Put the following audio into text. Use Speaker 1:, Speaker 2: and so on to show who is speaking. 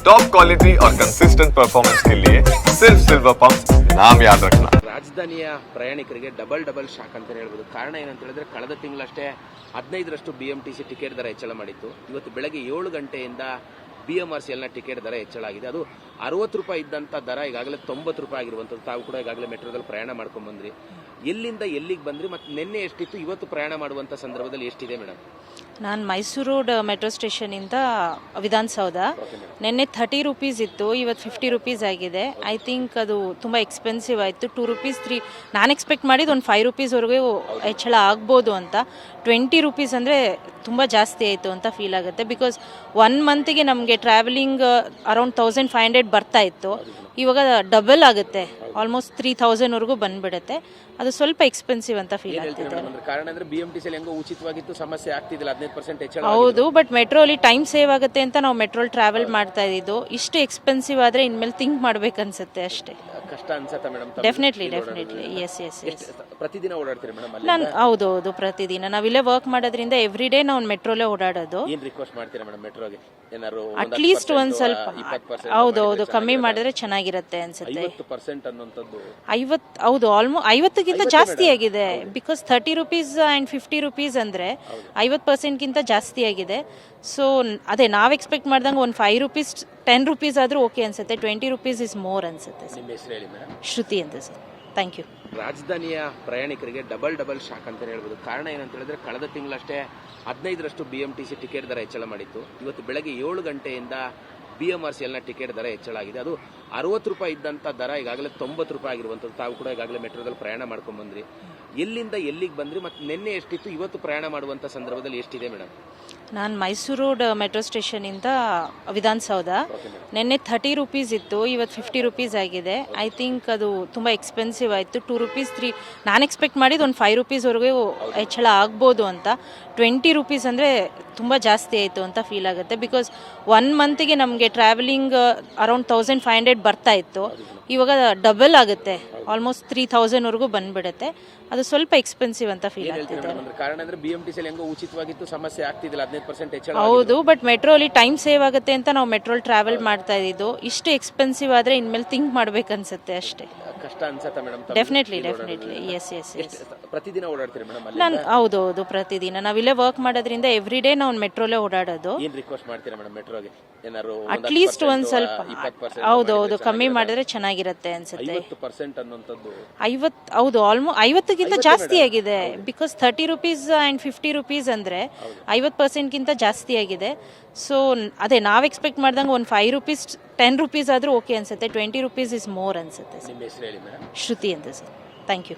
Speaker 1: Top quality और consistent performance के लिए सिर्फ सिल्वर पंप नाम याद रखना
Speaker 2: ರಾಜಧಾನಿಯ ಪ್ರಯಾಣಿಕರಿಗೆ ಡಬಲ್ ಡಬಲ್ ಶಾಕ್ ಅಂತ ಹೇಳ್ಬೋದು ಕಾರಣ ಏನಂತ ಹೇಳಿದ್ರೆ ಕಳೆದ ತಿಂಗಳಷ್ಟೇ ಹದಿನೈದರಷ್ಟು B M T C ticket ದರ ಹೆಚ್ಚಳ ಮಾಡಿತ್ತು ಇವತ್ತು ಬೆಳಗ್ಗೆ ಏಳು ಗಂಟೆಯಿಂದ ಬಿ ಎಂ ಆರ್ ಸಿ ಎಲ್ನ ಟಿಕೆಟ್ ದರ ಹೆಚ್ಚಳ ಆಗಿದೆ ಅದು ಅರವತ್ತು ರೂಪಾಯಿ ಇದ್ದಂಥ ದರ ಈಗಾಗಲೇ ತೊಂಬತ್ತು ರೂಪಾಯಿ ಆಗಿರುವಂಥದ್ದು. ತಾವು ಕೂಡ ಈಗಾಗಲೇ ಮೆಟ್ರೋದಲ್ಲಿ ಪ್ರಯಾಣ ಮಾಡ್ಕೊಂಡು ಬಂದ್ರಿ. ಎಲ್ಲಿಂದ ಎಲ್ಲಿಗೆ ಬಂದ್ರಿ ಮತ್ತು ನಿನ್ನೆ ಎಷ್ಟಿತ್ತು? ಇವತ್ತು ಪ್ರಯಾಣ ಮಾಡುವಂಥ ಸಂದರ್ಭದಲ್ಲಿ ಎಷ್ಟಿದೆ ಮೇಡಮ್
Speaker 3: ನಾನು ಮೈಸೂರು ರೋಡ್ ಮೆಟ್ರೋ ಸ್ಟೇಷನಿಂದ ವಿಧಾನಸೌಧ. ನಿನ್ನೆ ಥರ್ಟಿ ರುಪೀಸ್ ಇತ್ತು ಇವತ್ತು ಫಿಫ್ಟಿ ರುಪೀಸ್ ಆಗಿದೆ. ಐ ಥಿಂಕ್ ಅದು ತುಂಬ ಎಕ್ಸ್ಪೆನ್ಸಿವ್ ಆಯಿತು. ಟೂ ರುಪೀಸ್ ತ್ರೀ ನಾನು ಎಕ್ಸ್ಪೆಕ್ಟ್ ಮಾಡಿದ್ದು ಒಂದು ಫೈವ್ ರುಪೀಸ್ವರೆಗೂ ಹೆಚ್ಚಳ ಆಗ್ಬೋದು ಅಂತ. ಟ್ವೆಂಟಿ ರುಪೀಸ್ ಅಂದರೆ ತುಂಬ ಜಾಸ್ತಿ ಆಯಿತು ಅಂತ ಫೀಲ್ ಆಗುತ್ತೆ. ಬಿಕಾಸ್ ಒನ್ ಮಂತಿಗೆ ನಮಗೆ travelling around thousand five hundred ಬರ್ತಾ ಇತ್ತು. ಇವಾಗ ಡಬಲ್ ಆಗುತ್ತೆ. ಆಲ್ಮೋಸ್ಟ್ ತ್ರೀ ತೌಸಂಡ್ವರೆಗೂ ಬಂದ್ಬಿಡುತ್ತೆ. ಅದು ಸ್ವಲ್ಪ ಎಕ್ಸ್ಪೆನ್ಸಿವ್ ಅಂತ ಫೀಲ್ ಆಗ್ತಿದೆ
Speaker 2: ಕಾರಣ ಅಂದ್ರೆ ಹೆಂಗೋ ಉಚಿತವಾಗಿತ್ತು ಸಮಸ್ಯೆ ಆಗ್ತಿದಿಲ್ಲ ಹದಿನೈದು ಪರ್ಸೆಂಟ್ ಹೆಚ್ಚಳ
Speaker 3: ಹೌದು ಬಟ್ ಮೆಟ್ರೋಲಿ ಟೈಮ್ ಸೇವ್ ಆಗುತ್ತೆ ಅಂತ ನಾವು ಮೆಟ್ರೋಲ್ ಟ್ರಾವೆಲ್ ಮಾಡ್ತಾ ಇದ್ದಿದ್ದು. ಇಷ್ಟು ಎಕ್ಸ್ಪೆನ್ಸಿವ್ ಆದರೆ ಇನ್ಮೇಲೆ ಥಿಂಕ್ ಮಾಡ್ಬೇಕನ್ಸುತ್ತೆ ಅಷ್ಟೇ.
Speaker 2: ಕಷ್ಟ ಅನ್ಸತ್ತಾ madam
Speaker 3: definitely definitely yes yes yes
Speaker 2: ಪ್ರತಿದಿನ ಓಡಾಡ್ತೀರಿ ಮೇಡಮ್ ಅಲ್ಲಿ
Speaker 3: ನಾನು ಹೌದು ಹೌದು ಪ್ರತಿದಿನ ನಾವಿಲ್ಲೇ ವರ್ಕ್ ಮಾಡೋದ್ರಿಂದ ಎವ್ರಿ ಡೇ ನಾವು ಮೆಟ್ರೋಲೇ ಓಡಾಡೋದು.
Speaker 2: ಏನ್ ರಿಕ್ವೆಸ್ಟ್ ಮಾಡ್ತೀರಾ ಮೇಡಮ್ ಮೆಟ್ರೋಗೆ ಏನಾದ್ರು
Speaker 3: ಅಟ್ಲೀಸ್ಟ್ ಒಂದು ಸ್ವಲ್ಪ ಹೌದು ಹೌದು ಕಮ್ಮಿ ಮಾಡಿದ್ರೆ ಚೆನ್ನಾಗಿರುತ್ತೆ ಅನ್ಸುತ್ತೆ.
Speaker 2: ಐವತ್ತು ಪರ್ಸೆಂಟ್ ಅನ್ನುವಂಥದ್ದು.
Speaker 3: ಐವತ್ ಹೌದು ಆಲ್ಮೋಸ್ಟ್ ಐವತ್ತಕ್ಕಿಂತ ಜಾಸ್ತಿ ಆಗಿದೆ. Because thirty rupees and fifty rupees ಅಂದರೆ ಐವತ್ತು ಪರ್ಸೆಂಟ್ಗಿಂತ ಜಾಸ್ತಿ ಆಗಿದೆ. ಸೊ ಅದೇ ನಾವು ಎಕ್ಸ್ಪೆಕ್ಟ್ ಮಾಡ್ದಂಗೆ ಒಂದು ಫೈವ್ ರುಪೀಸ್ ಟೆನ್ ರುಪೀಸ್ ಆದರೂ ಓಕೆ ಅನ್ಸುತ್ತೆ ಟ್ವೆಂಟಿ ರುಪೀಸ್ ಇಸ್ ಮೋರ್ ಅನ್ಸುತ್ತೆ ಸರ್.
Speaker 2: ನಿಮ್ಮ ಹೆಸರು ಹೇಳಿ ಮೇಡಮ್.
Speaker 3: ಶ್ರುತಿ ಅಂತ ಸರ್. ಥ್ಯಾಂಕ್ ಯು
Speaker 2: ರಾಜಧಾನಿಯ ಪ್ರಯಾಣಿಕರಿಗೆ ಡಬಲ್ ಡಬಲ್ ಶಾಕ್ ಅಂತ ಹೇಳ್ಬೋದು. ಕಾರಣ ಏನಂತ ಹೇಳಿದ್ರೆ ಕಳೆದ ತಿಂಗಳಷ್ಟೇ ಹದಿನೈದರಷ್ಟು B M T C ticket ದರ ಹೆಚ್ಚಳ ಮಾಡಿತ್ತು. ಇವತ್ತು ಬೆಳಗ್ಗೆ ಏಳು ಗಂಟೆಯಿಂದ ಬಿ ಎಂ ಆರ್ ಸಿ ಎಲ್ನ ಟಿಕೆಟ್ ದರ ಹೆಚ್ಚಳ ಆಗಿದೆ. ಅದು ಅರವತ್ತು ರೂಪಾಯಿ ಇದ್ದಂಥ ದರ ಈಗಾಗಲೇ ತೊಂಬತ್ತು ರೂಪಾಯಿ ಆಗಿರುವಂಥದ್ದು. ತಾವು ಕೂಡ ಈಗಾಗಲೇ ಮೆಟ್ರೋದಲ್ಲಿ ಪ್ರಯಾಣ ಮಾಡ್ಕೊಂಡು ಬಂದ್ರಿ. ಎಲ್ಲಿಂದ ಎಲ್ಲಿಗೆ ಬಂದ್ರಿ ಮತ್ತು ನಿನ್ನೆ ಎಷ್ಟಿತ್ತು? ಇವತ್ತು ಪ್ರಯಾಣ ಮಾಡುವಂಥ ಸಂದರ್ಭದಲ್ಲಿ ಎಷ್ಟಿದೆ ಮೇಡಮ್
Speaker 3: ನಾನು ಮೈಸೂರು ರೋಡ್ ಮೆಟ್ರೋ ಸ್ಟೇಷನಿಂದ ವಿಧಾನಸೌಧ. ನಿನ್ನೆ ಥರ್ಟಿ ರುಪೀಸ್ ಇತ್ತು ಇವತ್ತು ಫಿಫ್ಟಿ ರುಪೀಸ್ ಆಗಿದೆ. ಐ ಥಿಂಕ್ ಅದು ತುಂಬ ಎಕ್ಸ್ಪೆನ್ಸಿವ್ ಆಯಿತು. ಟೂ ರುಪೀಸ್ ತ್ರೀ ನಾನು ಎಕ್ಸ್ಪೆಕ್ಟ್ ಮಾಡಿದ್ದು ಒಂದು ಫೈವ್ ರುಪೀಸ್ವರೆಗೂ ಹೆಚ್ಚಳ ಆಗ್ಬೋದು ಅಂತ. ಟ್ವೆಂಟಿ ರುಪೀಸ್ ಅಂದರೆ ತುಂಬ ಜಾಸ್ತಿ ಆಯಿತು ಅಂತ ಫೀಲ್ ಆಗುತ್ತೆ. ಬಿಕಾಸ್ ಒನ್ ಮಂತಿಗೆ ನಮಗೆ travelling around thousand five hundred ಬರ್ತಾ ಇತ್ತು. ಇವಾಗ ಡಬಲ್ ಆಗುತ್ತೆ. ಆಲ್ಮೋಸ್ಟ್ ತ್ರೀ ತೌಸಂಡ್ವರೆಗೂ ಬಂದ್ಬಿಡುತ್ತೆ. ಅದು ಸ್ವಲ್ಪ ಎಕ್ಸ್ಪೆನ್ಸಿವ್ ಅಂತ ಫೀಲ್ ಆಗ್ತಿದೆ.
Speaker 2: ಕಾರಣ ಅಂದ್ರೆ ಬಿ ಎಂ ಟಿ ಹೆಂಗೋ ಉಚಿತವಾಗಿತ್ತು ಸಮಸ್ಯೆ ಆಗ್ತಿದಿಲ್ಲ ಹದಿನೈದು ಪರ್ಸೆಂಟ್ ಹೆಚ್ಚಳ
Speaker 3: ಹೌದು ಬಟ್ ಮೆಟ್ರೋ ಅಲ್ಲಿ ಟೈಮ್ ಸೇವ್ ಆಗುತ್ತೆ ಅಂತ ನಾವು ಮೆಟ್ರೋಲ್ ಟ್ರಾವೆಲ್ ಮಾಡ್ತಾ ಇದ್ದು ಇಷ್ಟು ಎಕ್ಸ್ಪೆನ್ಸಿವ್ ಆದರೆ ಇನ್ಮೇಲೆ ಥಿಂಕ್ ಮಾಡ್ಬೇಕನ್ಸುತ್ತೆ ಅಷ್ಟೇ.
Speaker 2: ಕಷ್ಟ ಅನ್ಸತ್ತಾ madam
Speaker 3: definitely definitely yes yes yes
Speaker 2: ಪ್ರತಿದಿನ ಓಡಾಡ್ತೀರಿ ಮೇಡಮ್ ಅಲ್ಲಿ
Speaker 3: ನಾನು ಹೌದು ಹೌದು ಪ್ರತಿದಿನ ನಾವಿಲ್ಲೇ ವರ್ಕ್ ಮಾಡೋದ್ರಿಂದ ಎವ್ರಿ ಡೇ ನಾವು ಮೆಟ್ರೋಲೇ ಓಡಾಡೋದು.
Speaker 2: ಏನ್ ರಿಕ್ವೆಸ್ಟ್ ಮಾಡ್ತೀರಾ ಮೇಡಮ್ ಮೆಟ್ರೋಗೆ? ಏನಾದ್ರು
Speaker 3: ಅಟ್ಲೀಸ್ಟ್ ಒಂದು ಸ್ವಲ್ಪ ಹೌದು ಹೌದು ಕಮ್ಮಿ ಮಾಡಿದ್ರೆ ಚೆನ್ನಾಗಿರುತ್ತೆ ಅನ್ಸುತ್ತೆ.
Speaker 2: ಐವತ್ತು ಪರ್ಸೆಂಟ್ ಅನ್ನುವಂಥದ್ದು?
Speaker 3: ಐವತ್ ಹೌದು ಆಲ್ಮೋಸ್ಟ್ ಐವತ್ತಕ್ಕಿಂತ ಜಾಸ್ತಿ ಆಗಿದೆ. Because thirty rupees and fifty rupees ಅಂದರೆ ಐವತ್ತು ಪರ್ಸೆಂಟ್ಗಿಂತ ಜಾಸ್ತಿ ಆಗಿದೆ. ಸೊ ಅದೇ ನಾವು ಎಕ್ಸ್ಪೆಕ್ಟ್ ಮಾಡ್ದಂಗೆ ಒಂದು ಫೈವ್ ರುಪೀಸ್ ಟೆನ್ ರುಪೀಸ್ ಆದರೂ ಓಕೆ ಅನ್ಸುತ್ತೆ ಟ್ವೆಂಟಿ ರುಪೀಸ್ ಇಸ್ ಮೋರ್ ಅನ್ಸುತ್ತೆ ಸರ್ ಶ್ರುತಿ ಅಂತ ಸರ್ ಥ್ಯಾಂಕ್ ಯು